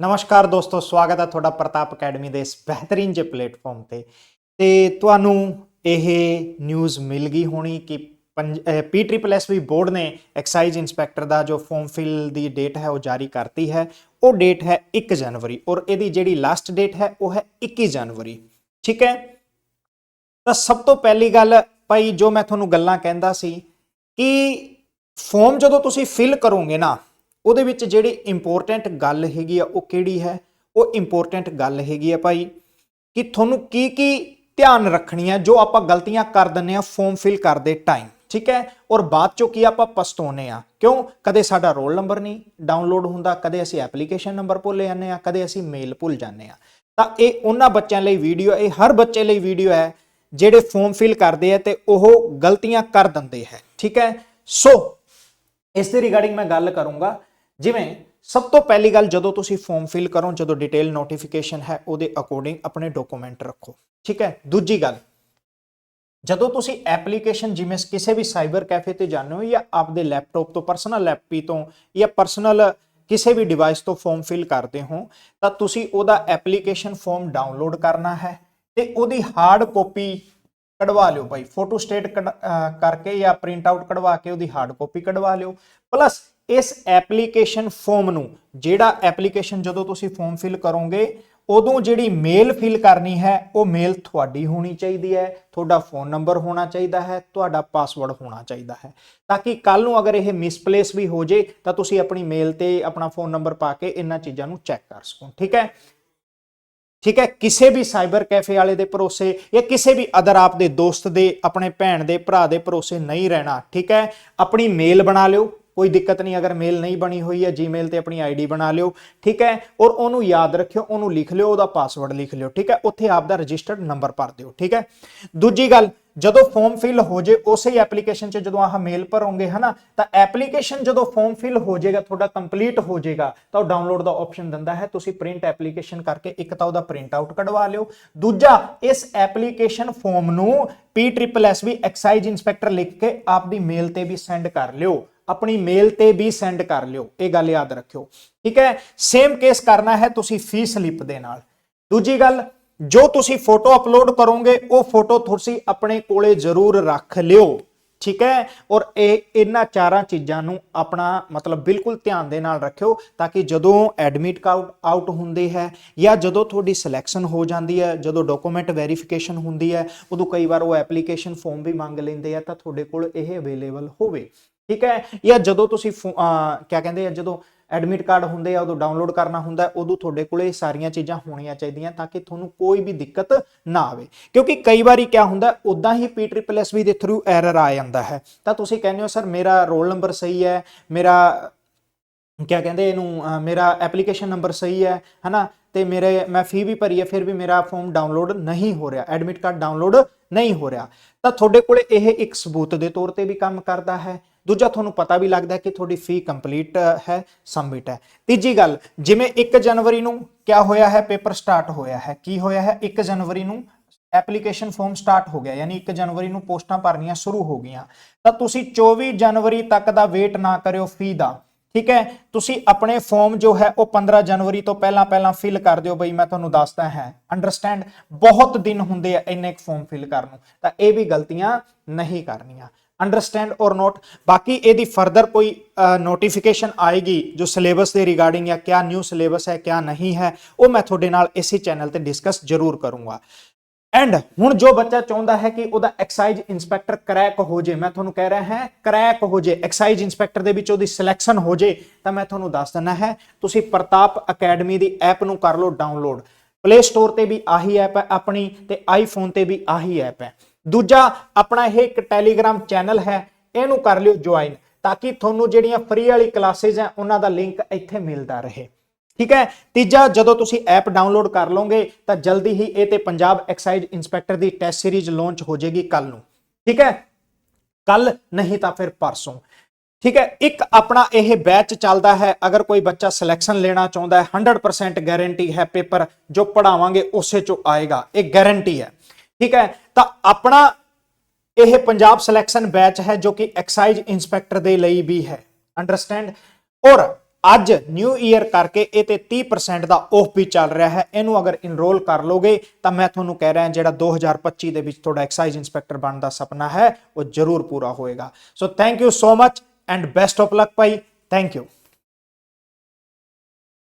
ਨਮਸਕਾਰ ਦੋਸਤੋ, ਸਵਾਗਤ ਹੈ ਤੁਹਾਡਾ ਪ੍ਰਤਾਪ ਅਕੈਡਮੀ ਦੇ ਇਸ ਬਿਹਤਰੀਨ ਜੇ ਪਲੇਟਫਾਰਮ ਤੇ। ਤੇ ਤੁਹਾਨੂੰ ਇਹ ਨਿਊਜ਼ ਮਿਲ ਗਈ ਹੋਣੀ ਕਿ P triple S B board ਨੇ ਐਕਸਾਈਜ਼ ਇਨਸਪੈਕਟਰ ਦਾ ਜੋ ਫਾਰਮ ਫਿਲ ਦੀ ਡੇਟ ਹੈ ਉਹ ਜਾਰੀ ਕਰਤੀ ਹੈ। ਉਹ ਡੇਟ ਹੈ 1 ਜਨਵਰੀ ਔਰ ਇਹਦੀ ਜਿਹੜੀ ਲਾਸਟ ਡੇਟ ਹੈ ਉਹ ਹੈ 21 ਜਨਵਰੀ। ਠੀਕ ਹੈ? ਤਾਂ ਸਭ ਤੋਂ ਪਹਿਲੀ ਗੱਲ ਭਾਈ, ਜੋ ਮੈਂ ਤੁਹਾਨੂੰ ਗੱਲਾਂ ਕਹਿੰਦਾ ਸੀ ਕਿ ਫਾਰਮ ਜਦੋਂ ਤੁਸੀਂ ਫਿਲ ਕਰੋਗੇ ਨਾ ਉਹਦੇ ਵਿੱਚ ਜਿਹੜੀ ਇੰਪੋਰਟੈਂਟ ਗੱਲ ਹੈਗੀ ਆ, ਉਹ ਕਿਹੜੀ ਹੈ? ਉਹ ਇੰਪੋਰਟੈਂਟ ਗੱਲ ਹੈਗੀ ਆ ਭਾਈ ਕਿ ਤੁਹਾਨੂੰ ਕੀ ਕੀ ਧਿਆਨ ਰੱਖਣੀ ਹੈ ਜੋ ਆਪਾਂ ਗਲਤੀਆਂ ਕਰ ਦਿੰਨੇ ਆ ਫਾਰਮ ਫਿਲ ਕਰਦੇ ਟਾਈਮ ਠੀਕ ਹੈ? ਔਰ ਬਾਅਦ ਚੋਂ ਕੀ ਆਪਾਂ ਪਛਤਾਉਨੇ ਆ? ਕਿਉਂ? ਕਦੇ ਸਾਡਾ ਰੋਲ ਨੰਬਰ ਨਹੀਂ ਡਾਊਨਲੋਡ ਹੁੰਦਾ, ਕਦੇ ਅਸੀਂ ਐਪਲੀਕੇਸ਼ਨ ਨੰਬਰ ਭੁੱਲ ਜਾਂਦੇ ਆ, ਕਦੇ ਅਸੀਂ ਮੇਲ ਭੁੱਲ ਜਾਂਦੇ ਆ। ਤਾਂ ਇਹ ਉਹਨਾਂ ਬੱਚਿਆਂ ਲਈ ਵੀਡੀਓ ਇਹ ਹਰ ਬੱਚੇ ਲਈ ਵੀਡੀਓ ਹੈ, ਜਿਹੜੇ ਫਾਰਮ ਫਿਲ ਕਰਦੇ ਆ ਤੇ ਉਹ ਗਲਤੀਆਂ ਕਰ ਦਿੰਦੇ ਹੈ, ਠੀਕ ਹੈ? ਸੋ ਇਸ ਦੇ ਰਿਗਾਰਡਿੰਗ ਮੈਂ ਗੱਲ ਕਰੂੰਗਾ ਜਿਵੇਂ ਸਭ ਤੋਂ ਪਹਿਲੀ ਗੱਲ ਜਦੋਂ ਤੁਸੀਂ ਫਾਰਮ ਫਿਲ ਕਰੋ, ਜਦੋਂ ਡਿਟੇਲ ਨੋਟੀਫਿਕੇਸ਼ਨ ਹੈ, ਉਹਦੇ ਅਕੋਰਡਿੰਗ ਆਪਣੇ ਡਾਕੂਮੈਂਟ ਰੱਖੋ। ਠੀਕ ਹੈ? ਦੂਜੀ ਗੱਲ, ਜਦੋਂ ਤੁਸੀਂ ਐਪਲੀਕੇਸ਼ਨ ਜਿਵੇਂ ਕਿਸੇ ਵੀ ਸਾਈਬਰ ਕੈਫੇ ਤੇ ਜਾਂਦੇ ਹੋ ਜਾਂ ਆਪਦੇ ਲੈਪਟਾਪ ਤੋਂ ਪਰਸਨਲ ਲੈਪੀ ਤੋਂ ਜਾਂ ਪਰਸਨਲ ਕਿਸੇ ਵੀ ਡਿਵਾਈਸ ਤੋਂ ਫਾਰਮ ਫਿਲ ਕਰਦੇ ਹੋ, ਤਾਂ ਤੁਸੀਂ ਉਹਦਾ ਐਪਲੀਕੇਸ਼ਨ ਫਾਰਮ ਡਾਊਨਲੋਡ ਕਰਨਾ ਹੈ ਤੇ ਉਹਦੀ ਹਾਰਡ ਕਾਪੀ ਕਢਵਾ ਲਿਓ ਭਾਈ। ਫੋਟੋ ਸਟੇਟ ਕਰਕੇ ਜਾਂ ਪ੍ਰਿੰਟ ਆਊਟ ਕਢਵਾ ਕੇ ਉਹਦੀ ਹਾਰਡ ਕਾਪੀ ਕਢਵਾ ਲਿਓ। ਪਲੱਸ ਇਸ ਐਪਲੀਕੇਸ਼ਨ ਫਾਰਮ ਨੂੰ, ਜਿਹੜਾ ਐਪਲੀਕੇਸ਼ਨ ਜਦੋਂ ਤੁਸੀਂ ਫਾਰਮ ਫਿਲ ਕਰੋਗੇ, ਉਦੋਂ ਜਿਹੜੀ ਮੇਲ ਫਿਲ ਕਰਨੀ ਹੈ, ਉਹ ਮੇਲ ਤੁਹਾਡੀ ਹੋਣੀ ਚਾਹੀਦੀ ਹੈ, ਤੁਹਾਡਾ ਫੋਨ ਨੰਬਰ ਹੋਣਾ ਚਾਹੀਦਾ ਹੈ, ਤੁਹਾਡਾ ਪਾਸਵਰਡ ਹੋਣਾ ਚਾਹੀਦਾ ਹੈ। ਤਾਂ ਕਿ ਕੱਲ ਨੂੰ ਅਗਰ ਇਹ ਮਿਸਪਲੇਸ ਵੀ ਹੋ ਜੇ, ਤਾਂ ਤੁਸੀਂ ਆਪਣੀ ਮੇਲ ਤੇ ਆਪਣਾ ਫੋਨ ਨੰਬਰ ਪਾ ਕੇ ਇਹਨਾਂ ਚੀਜ਼ਾਂ ਨੂੰ ਚੈੱਕ ਕਰ ਸਕੋ, ਠੀਕ ਹੈ? ਠੀਕ ਹੈ? ਕਿਸੇ ਵੀ ਸਾਈਬਰ ਕੈਫੇ ਵਾਲੇ ਦੇ ਭਰੋਸੇ ਜਾਂ ਕਿਸੇ ਵੀ ਅਦਰ ਆਪ ਦੇ ਦੋਸਤ ਦੇ, ਆਪਣੇ ਭੈਣ ਦੇ, ਭਰਾ ਦੇ ਭਰੋਸੇ ਨਹੀਂ ਰਹਿਣਾ, ਠੀਕ ਹੈ? ਆਪਣੀ ਮੇਲ ਬਣਾ ਲਿਓ ਕੋਈ ਦਿੱਕਤ ਨਹੀਂ, ਅਗਰ ਮੇਲ ਨਹੀਂ ਬਣੀ ਹੋਈ ਹੈ ਜੀਮੇਲ ਤੇ ਆਪਣੀ ਆਈਡੀ ਬਣਾ ਲਿਓ, ਠੀਕ ਹੈ? ਔਰ ਉਹਨੂੰ ਯਾਦ ਰੱਖਿਓ, ਉਹਨੂੰ ਲਿਖ ਲਿਓ, ਉਹਦਾ ਪਾਸਵਰਡ ਲਿਖ ਲਿਓ, ਠੀਕ ਹੈ? ਉੱਥੇ ਆਪ ਦਾ ਰਜਿਸਟਰਡ ਨੰਬਰ ਭਰ ਦਿਓ, ਠੀਕ ਹੈ? ਦੂਜੀ ਗੱਲ, ਜਦੋਂ ਫਾਰਮ ਫਿਲ ਹੋ ਜੇ, ਉਸੇ ਐਪਲੀਕੇਸ਼ਨ 'ਚ ਜਦੋਂ ਆਹ ਮੇਲ ਭਰੋਗੇ, ਹਨਾ, ਤਾਂ ਐਪਲੀਕੇਸ਼ਨ ਜਦੋਂ ਫਾਰਮ ਫਿਲ ਹੋ ਜਾਏਗਾ, ਤੁਹਾਡਾ ਕੰਪਲੀਟ ਹੋ ਜਾਏਗਾ, ਤਾਂ ਉਹ ਡਾਊਨਲੋਡ ਦਾ ਆਪਸ਼ਨ ਦਿੰਦਾ ਹੈ, ਤੁਸੀਂ ਪ੍ਰਿੰਟ ਐਪਲੀਕੇਸ਼ਨ ਕਰਕੇ ਇੱਕ ਤਾਂ ਉਹਦਾ ਪ੍ਰਿੰਟ ਆਊਟ ਕਢਵਾ ਲਿਓ। ਦੂਜਾ, ਇਸ ਐਪਲੀਕੇਸ਼ਨ ਫਾਰਮ ਨੂੰ P triple S PSSB excise inspector ਲਿਖ ਕੇ ਆਪਦੀ ਮੇਲ ਤੇ ਵੀ ਸੈਂਡ ਕਰ ਲਿਓ। ਆਪਣੀ ਮੇਲ ਤੇ ਵੀ ਸੈਂਡ ਕਰ ਲਿਓ, ਇਹ ਗੱਲ ਯਾਦ ਰੱਖਿਓ। ਠੀਕ ਹੈ? ਸੇਮ ਕੇਸ ਕਰਨਾ ਹੈ ਤੁਸੀਂ ਫੀ ਸਲਿੱਪ ਦੇ ਨਾਲ। ਦੂਜੀ ਗੱਲ, ਜੋ ਤੁਸੀਂ ਫੋਟੋ ਅਪਲੋਡ ਕਰੋਗੇ, ਉਹ ਫੋਟੋ ਤੁਸੀਂ ਆਪਣੇ ਕੋਲੇ ਜ਼ਰੂਰ ਰੱਖ ਲਿਓ। ਠੀਕ ਹੈ? ਔਰ ਇਹ ਇਹਨਾਂ ਚਾਰਾਂ ਚੀਜ਼ਾਂ ਨੂੰ ਆਪਣਾ ਮਤਲਬ ਬਿਲਕੁਲ ਧਿਆਨ ਦੇ ਨਾਲ ਰੱਖਿਓ, ਤਾਂ ਕਿ ਜਦੋਂ ਐਡਮਿਟ ਕਾਰਡ ਆਊਟ ਹੁੰਦੇ ਹੈ, ਜਾਂ ਜਦੋਂ ਤੁਹਾਡੀ ਸਿਲੈਕਸ਼ਨ ਹੋ ਜਾਂਦੀ ਹੈ, ਜਦੋਂ ਡਾਕੂਮੈਂਟ ਵੈਰੀਫਿਕੇਸ਼ਨ ਹੁੰਦੀ ਹੈ, ਉਦੋਂ ਕਈ ਵਾਰ ਉਹ ਐਪਲੀਕੇਸ਼ਨ ਫਾਰਮ ਵੀ ਮੰਗ ਲੈਂਦੇ ਆ, ਤਾਂ ਤੁਹਾਡੇ ਕੋਲ ਇਹ ਅਵੇਲੇਬਲ ਹੋਵੇ। ਠੀਕ ਹੈ? ਜਾਂ ਜਦੋਂ ਤੁਸੀਂ ਕੀ ਕਹਿੰਦੇ ਆ, ਜਦੋਂ ਐਡਮਿਟ ਕਾਰਡ ਹੁੰਦੇ ਆ, ਉਦੋਂ ਡਾਊਨਲੋਡ ਕਰਨਾ ਹੁੰਦਾ ਉਦੋਂ ਤੁਹਾਡੇ ਕੋਲੇ ਸਾਰੀਆਂ ਚੀਜ਼ਾਂ ਹੋਣੀਆਂ ਚਾਹੀਦੀਆਂ ਤਾਂ ਕਿ ਤੁਹਾਨੂੰ ਕੋਈ ਵੀ ਦਿੱਕਤ ਨਾ ਆਵੇ। ਕਿਉਂਕਿ ਕਈ ਵਾਰੀ ਕੀ ਹੁੰਦਾ ਉਦਾਂ ਹੀ PSSB ਦੇ ਥਰੂ ਐਰਰ ਆ ਜਾਂਦਾ ਹੈ। ਤਾਂ ਤੁਸੀਂ ਕਹਿੰਦੇ ਹੋ, ਸਰ, ਮੇਰਾ ਰੋਲ ਨੰਬਰ ਸਹੀ ਹੈ, ਮੇਰਾ, ਕਿਆ ਕਹਿੰਦੇ ਇਹਨੂੰ ਮੇਰਾ ਐਪਲੀਕੇਸ਼ਨ ਨੰਬਰ ਸਹੀ ਹੈ, ਹਨਾ? ਤੇ ਮੇਰੇ, ਮੈਂ ਫੀ ਵੀ ਭਰੀ ਹੈ, ਫਿਰ ਵੀ ਮੇਰਾ ਫਾਰਮ ਡਾਊਨਲੋਡ ਨਹੀਂ ਹੋ ਰਿਹਾ ਐਡਮਿਟ ਕਾਰਡ ਡਾਊਨਲੋਡ ਨਹੀਂ ਹੋ ਰਿਹਾ। ਤਾਂ ਤੁਹਾਡੇ ਕੋਲੇ ਇਹ ਇੱਕ ਸਬੂਤ ਦੇ ਤੌਰ ਤੇ ਵੀ ਕੰਮ ਕਰਦਾ ਹੈ। ਦੂਜਾ ਤੁਹਾਨੂੰ ਪਤਾ ਵੀ ਲੱਗਦਾ ਕਿ ਤੁਹਾਡੀ ਫੀ ਕੰਪਲੀਟ ਹੈ, ਸਬਮਿਟ ਹੈ। ਤੀਜੀ ਗੱਲ, ਜਿਵੇਂ 1 ਜਨਵਰੀ ਨੂੰ ਕਿਆ ਹੋਇਆ ਹੈ, ਪੇਪਰ ਸਟਾਰਟ ਹੋਇਆ ਹੈ, ਕੀ ਹੋਇਆ ਹੈ 1 ਜਨਵਰੀ ਨੂੰ ਐਪਲੀਕੇਸ਼ਨ ਫਾਰਮ ਸਟਾਰਟ ਹੋ ਗਿਆ, ਯਾਨੀ 1 ਜਨਵਰੀ ਨੂੰ ਪੋਸਟਾਂ ਭਰਨੀਆਂ ਸ਼ੁਰੂ ਹੋ ਗਈਆਂ। ਤਾਂ ਤੁਸੀਂ 24 ਜਨਵਰੀ ਤੱਕ ਦਾ ਵੇਟ ਨਾ ਕਰਿਓ ਫੀ ਦਾ, ਠੀਕ ਹੈ? ਤੁਸੀਂ ਆਪਣੇ ਫਾਰਮ ਜੋ ਹੈ, ਉਹ 15 ਜਨਵਰੀ ਤੋਂ ਪਹਿਲਾਂ ਪਹਿਲਾਂ ਫਿਲ ਕਰ ਦਿਓ, ਬਈ ਮੈਂ ਤੁਹਾਨੂੰ ਦੱਸਦਾ ਹੈ। ਅੰਡਰਸਟੈਂਡ ਬਹੁਤ ਦਿਨ ਹੁੰਦੇ ਆ ਇੰਨੇ ਇੱਕ ਫਾਰਮ ਫਿਲ ਕਰਨ ਨੂੰ। ਤਾਂ ਇਹ ਵੀ ਗਲਤੀਆਂ ਨਹੀਂ ਕਰਨੀਆਂ। ਅੰਡਰਸਟੈਂਡ ਔਰ ਨੋਟ ਬਾਕੀ ਇਹਦੀ ਫਰਦਰ ਕੋਈ ਨੋਟੀਫਿਕੇਸ਼ਨ ਆਏਗੀ ਜੋ ਸਿਲੇਬਸ ਦੇ ਰਿਗਾਰਡਿੰਗ ਜਾਂ ਕਿਆ ਨਿਊ ਸਿਲੇਬਸ ਹੈ, ਕਿਆ ਨਹੀਂ ਹੈ, ਉਹ ਮੈਂ ਤੁਹਾਡੇ ਨਾਲ ਇਸੇ ਚੈਨਲ ਤੇ ਡਿਸਕਸ ਜ਼ਰੂਰ ਕਰੂੰਗਾ। ਐਂਡ ਹੁਣ ਜੋ ਬੱਚਾ ਚਾਹੁੰਦਾ ਹੈ ਕਿ ਉਹਦਾ ਐਕਸਾਈਜ਼ ਇਨਸਪੈਕਟਰ ਕਰੈਕ ਹੋ ਜੇ, ਮੈਂ ਤੁਹਾਨੂੰ ਕਹਿ ਰਿਹਾ ਹਾਂ ਕਰੈਕ ਹੋ ਜੇ ਐਕਸਾਈਜ਼ ਇਨਸਪੈਕਟਰ ਦੇ ਵਿੱਚ ਉਹਦੀ ਸਿਲੈਕਸ਼ਨ ਹੋ ਜੇ, ਤਾਂ ਮੈਂ ਤੁਹਾਨੂੰ ਦੱਸ ਦਿੰਦਾ ਹੈ, ਤੁਸੀਂ ਪ੍ਰਤਾਪ ਅਕੈਡਮੀ ਦੀ ਐਪ ਨੂੰ ਕਰ ਲਓ ਡਾਊਨਲੋਡ ਪਲੇ ਸਟੋਰ ਤੇ ਵੀ ਆਹੀ ਐਪ ਹੈ ਆਪਣੀ ਤੇ ਆਈਫੋਨ ਤੇ ਵੀ ਆਹੀ ਐਪ ਹੈ। ਦੂਜਾ ਆਪਣਾ ਇਹ ਇੱਕ ਟੈਲੀਗ੍ਰਾਮ ਚੈਨਲ ਹੈ, ਇਹਨੂੰ ਕਰ ਲਿਓ ਜੁਆਇਨ ਤਾਂ ਕਿ ਤੁਹਾਨੂੰ ਜਿਹੜੀਆਂ ਫ੍ਰੀ ਵਾਲੀ ਕਲਾਸਿਸ ਹੈ ਉਹਨਾਂ ਦਾ ਲਿੰਕ ਇੱਥੇ ਮਿਲਦਾ ਰਹੇ। ਠੀਕ ਹੈ? ਤੀਜਾ, ਜਦੋਂ ਤੁਸੀਂ ਐਪ ਡਾਊਨਲੋਡ ਕਰ ਲਓਗੇ, ਤਾਂ ਜਲਦੀ ਹੀ ਇਹ ਤੇ ਪੰਜਾਬ ਐਕਸਾਈਜ਼ ਇਨਸਪੈਕਟਰ ਦੀ ਟੈਸਟ ਸੀਰੀਜ਼ ਲਾਂਚ ਹੋ ਜਾਏਗੀ ਕੱਲ ਨੂੰ। ਠੀਕ ਹੈ? ਕੱਲ ਨਹੀਂ ਤਾਂ ਫਿਰ ਪਰਸੋਂ। ਠੀਕ ਹੈ? ਇੱਕ ਆਪਣਾ ਇਹ ਬੈਚ ਚੱਲਦਾ ਹੈ, ਅਗਰ ਕੋਈ ਬੱਚਾ ਸਿਲੈਕਸ਼ਨ ਲੈਣਾ ਚਾਹੁੰਦਾ ਹੈ 100% ਗਾਰੰਟੀ ਹੈ ਪੇਪਰ ਜੋ ਪੜਾਵਾਂਗੇ ਉਸੇ ਚੋਂ ਆਏਗਾ। ਇਹ ਗਾਰੰਟੀ ਹੈ। ਠੀਕ ਹੈ? ਤਾਂ ਆਪਣਾ ਇਹ ਪੰਜਾਬ ਸਿਲੈਕਸ਼ਨ ਬੈਚ ਹੈ ਜੋ ਕਿ ਐਕਸਾਈਜ਼ ਇਨਸਪੈਕਟਰ ਦੇ ਲਈ ਵੀ ਹੈ। ਅੰਡਰਸਟੈਂਡ ਔਰ ਅੱਜ ਨਿਊ ਈਅਰ ਕਰਕੇ ਇਹ ਤੇ 30% ਦਾ ਆਫ ਵੀ ਚੱਲ ਰਿਹਾ ਹੈ। ਇਹਨੂੰ ਅਗਰ ਇਨਰੋਲ ਕਰ ਲੋਗੇ, ਤਾਂ ਮੈਂ ਤੁਹਾਨੂੰ ਕਹਿ ਰਿਹਾ ਜਿਹੜਾ 2025 ਦੇ ਵਿੱਚ ਤੁਹਾਡਾ ਐਕਸਾਈਜ਼ ਇੰਸਪੈਕਟਰ ਬਣਨ ਦਾ ਸੁਪਨਾ ਹੈ, ਉਹ ਜ਼ਰੂਰ ਪੂਰਾ ਹੋਏਗਾ। So thank you so much and best of luck Bhai. Thank you